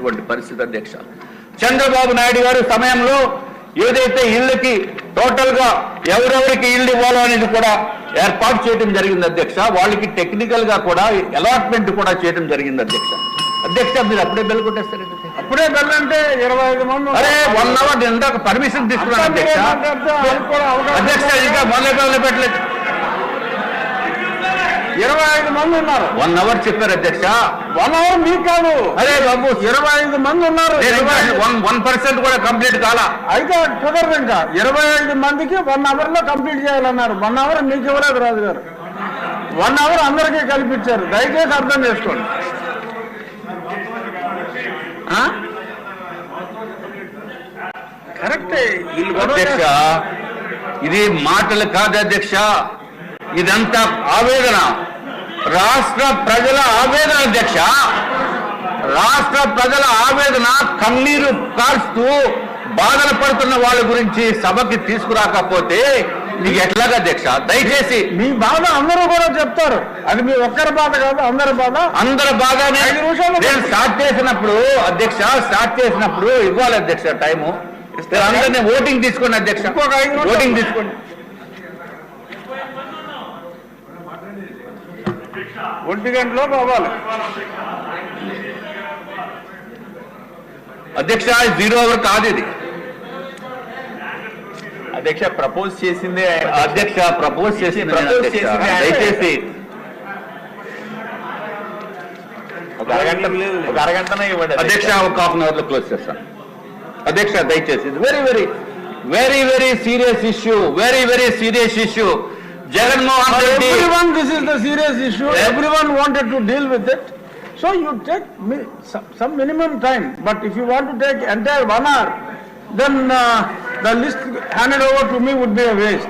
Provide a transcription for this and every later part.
చేసినటువంటి పరిస్థితి అధ్యక్ష. చంద్రబాబు నాయుడు గారి సమయంలో ఏదైతే ఇళ్ళకి టోటల్గా ఎవరెవరికి ఇల్లు ఇవ్వాలో అనేది కూడా ఏర్పాటు చేయడం జరిగింది అధ్యక్ష. వాళ్ళకి టెక్నికల్గా కూడా అలాట్మెంట్ కూడా చేయడం జరిగింది అధ్యక్ష. అధ్యక్ష మీరు అప్పుడే బెల్ కొట్టేస్తారండి అప్పుడే వెళ్ళంటే ఇరవై ఐదు మంది అరే వన్ అవర్ ఇందాక పర్మిషన్ తీసుకున్నాను అధ్యక్ష. అధ్యక్ష ఇంకా మొదలు మొదలు పెట్టలేదు ఇరవై ఐదు మంది ఉన్నారు. వన్ అవర్ చెప్పారు అధ్యక్ష. వన్ అవర్ మీకు కాదు. అరే బాబు ఇరవై ఐదు మంది ఉన్నారు. వన్ పర్సెంట్ కూడా కంప్లీట్ కాలా? అయితే కుదరదు ఇంకా. ఇరవై ఐదు మందికి వన్ అవర్లో కంప్లీట్ చేయాలన్నారు. వన్ అవర్ మీకు ఇవ్వలేదు రాజు గారు వన్ అవర్ అందరికీ కల్పించారు. దయచేసి అర్థం చేసుకోండి? కరెక్టే అధ్యక్ష. ఇది మాటలు కాదు అధ్యక్ష. ఇదంతా ఆవేదన. రాష్ట్ర ప్రజల ఆవేదన అధ్యక్ష. రాష్ట్ర ప్రజల ఆవేదన కన్నీరు కాల్స్తూ బాధలు పడుతున్న వాళ్ళ గురించి సభకి తీసుకురాకపోతే నీకు ఎట్లాగా అధ్యక్ష? దయచేసి మీ బాధ అందరూ కూడా చెప్తారు. అది మీ ఒక్కరి బాధ కాదు అందరి బాధ. అందరు నిమిషాలు నేను స్టార్ట్ చేసినప్పుడు అధ్యక్ష స్టార్ట్ చేసినప్పుడు ఇవ్వాలి అధ్యక్ష టైము. అందరినీ ఓటింగ్ తీసుకోండి అధ్యక్ష. ఓటింగ్ తీసుకోండి. ఒంటి గంటలో అవ్వాలి అధ్యక్ష జీరో అవర్ కాదు ఇది. అధ్యక్ష ప్రపోజ్ చేసిందే. అధ్యక్ష ప్రపోజ్ ఆయన. దయచేసి. ఒక అరగంట ఒక అరగంటనే ఇవ్వండి అధ్యక్ష. ఒక హాఫ్ అన్ అవర్లో క్లోజ్ చేస్తాను అధ్యక్ష దయచేసి. Very very very very serious issue very very serious issue Jagannath Reddy. Everyone, this is the serious issue. Everyone wanted to deal with it. So you take some minimum time. But if you want to take entire one hour, then uh, the list handed over to me would be a waste.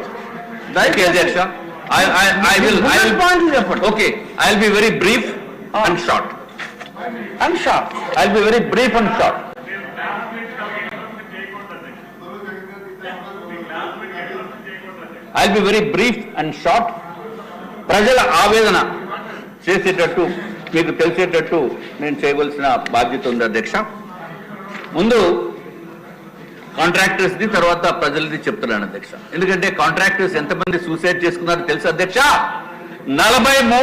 Right? Okay, Jaksha. I, I, I will. I will point is effort. Okay, I will ah. be very brief and short. And short. I will be very brief and short. I be very brief and short ప్రజల ఆవేదన చేసేటట్టు మీకు తెలిసేటట్టు నేను చేయవలసిన బాధ్యత ఉంది అధ్యక్ష. ముందు కాంట్రాక్టర్స్ది తర్వాత ప్రజలది చెప్తున్నాను అధ్యక్ష. ఎందుకంటే కాంట్రాక్టర్స్ ఎంతమంది సూసైడ్ చేసుకున్నారో తెలుసు అధ్యక్ష? నలభై